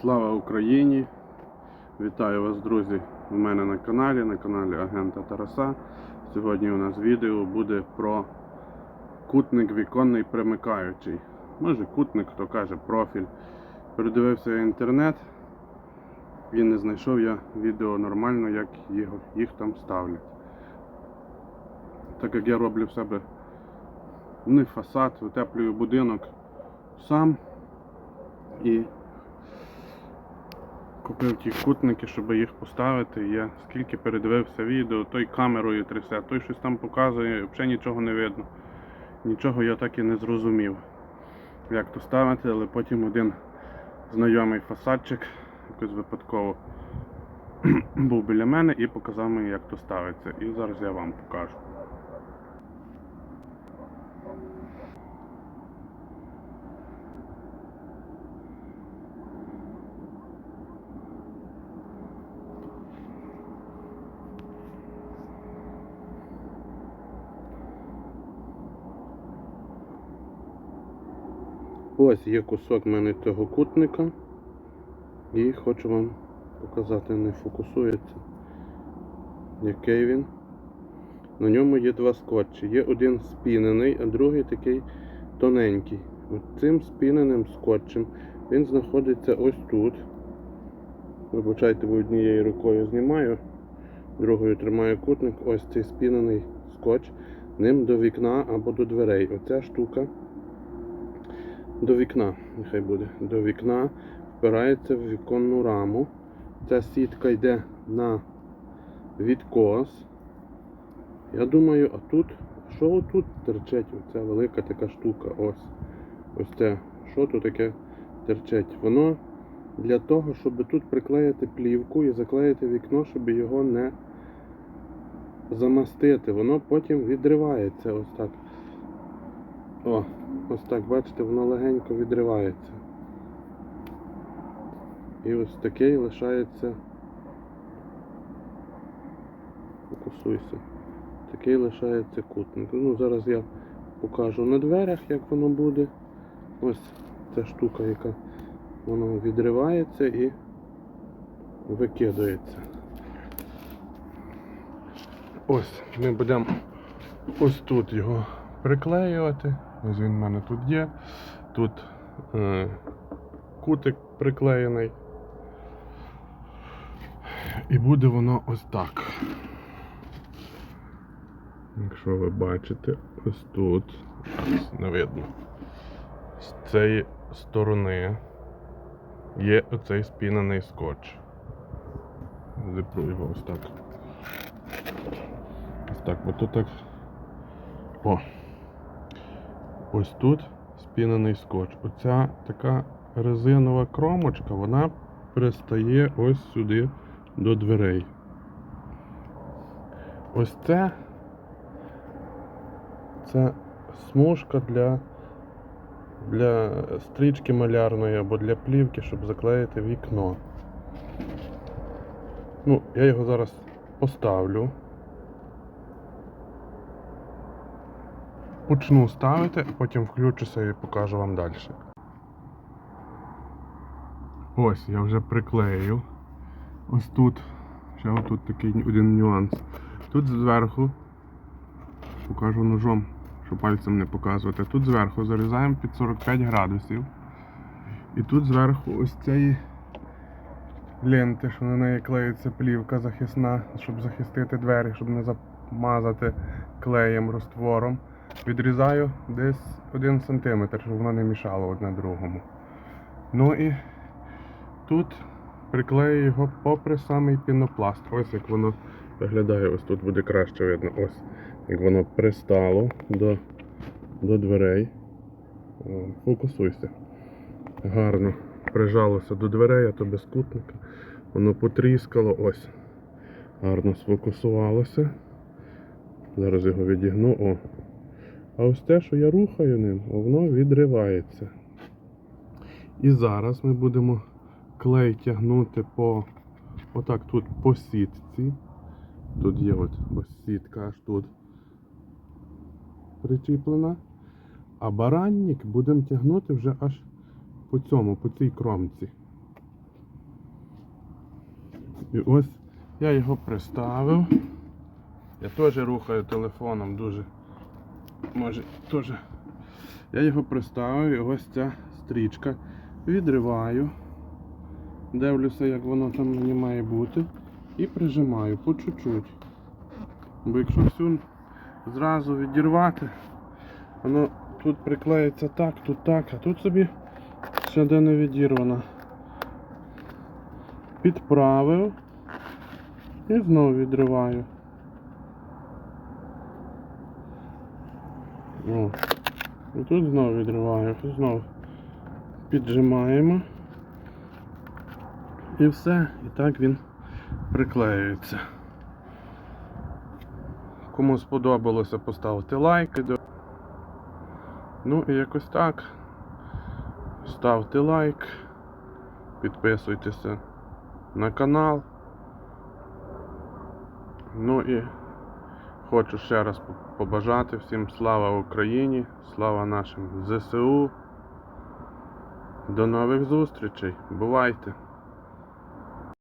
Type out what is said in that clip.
Слава Україні! Вітаю вас, друзі, у мене на каналі, на каналі Агента Тараса. Сьогодні у нас відео буде про кутник віконний примикаючий. Може кутник, хто каже профіль. Передивився інтернет і не знайшов я відео нормально, як їх, там ставлять. Так як я роблю в себе не фасад, утеплюю будинок сам і Купив ті кутники, щоб їх поставити. Я скільки передивився відео, той камерою трясе, той щось там показує, взагалі нічого не видно. Нічого я так і не зрозумів, як то ставити, але потім один знайомий фасадчик, якось випадково був біля мене і показав мені, як то ставиться. І зараз я вам покажу. Ось є кусок мене цього кутника. І хочу вам показати, не фокусується. Який він. На ньому є два скотчі. Є один спінений, а другий такий тоненький. От цим спіненим скотчем він знаходиться ось тут. Вибачайте, бо однією рукою знімаю, другою тримаю кутник. Ось цей спінений скотч. Ним до вікна або до дверей. Оця штука до вікна, нехай буде, до вікна впирається в віконну раму. Ця сітка йде на відкос. Я думаю, а тут, що тут терчить? Оця велика така штука. Ось. Ось це. Що тут таке терчить? Воно для того, щоб тут приклеїти плівку і заклеїти вікно, щоб його не замастити. Воно потім відривається ось так. О, ось так, бачите, воно легенько відривається. І ось такий лишається. Фокусуйся. Такий лишається кутник. Ну, зараз я покажу на дверях, як воно буде. Ось ця штука, яка воно відривається і викидається. Ось, ми будемо ось тут його приклеювати. Ось він в мене тут є. Тут е, кутик приклеєний. І буде воно ось так. Якщо ви бачите, ось тут, не видно. З цієї сторони є оцей спінений скотч. Зіпру його ось так. Ось так, бо тут так. О! Ось тут спінений скотч. Оця така резинова кромочка, вона пристає ось сюди до дверей. Ось це це смужка для, для стрічки малярної або для плівки, щоб заклеїти вікно. Ну, я його зараз поставлю. Почну ставити, а потім включуся і покажу вам далі. Ось, я вже приклеїв. Ось тут. Ще отут такий один нюанс. Тут зверху, покажу ножом, щоб пальцем не показувати. Тут зверху зарізаємо під 45 градусів. І тут зверху ось цієї ленти, що на неї клеїться плівка захисна, щоб захистити двері, щоб не замазати клеєм розтвором. Відрізаю десь 1 см, щоб воно не мішало одне другому. Ну і тут приклею його попри самий пінопласт. Ось як воно виглядає, ось тут буде краще видно. Ось як воно пристало до, до дверей. Фокусуйся. Гарно прижалося до дверей, а то без кутника. Воно потріскало, ось. Гарно сфокусувалося. Зараз його відігну. О. А ось те, що я рухаю ним, воно відривається. І зараз ми будемо клей тягнути по отак тут по сітці. Тут є от ось сітка аж тут причіплена. А баранник будемо тягнути вже аж по цьому, по цій кромці. І ось я його приставив. Я теж рухаю телефоном дуже. Може, теж. Я його приставив і ось ця стрічка. Відриваю. Дивлюся, як воно там мені має бути. І прижимаю по чуть-чуть. Бо якщо всю зразу відірвати, воно тут приклеїться так, тут так, а тут собі ще де не відірвано. Підправив і знову відриваю. О. І тут знову відриваю, і знову піджимаємо. І все. І так він приклеюється. Кому сподобалося, поставте лайк. Ну і якось так. Ставте лайк, підписуйтеся на канал. Ну і хочу ще раз побажати всім слава Україні, слава нашим ЗСУ. До нових зустрічей. Бувайте!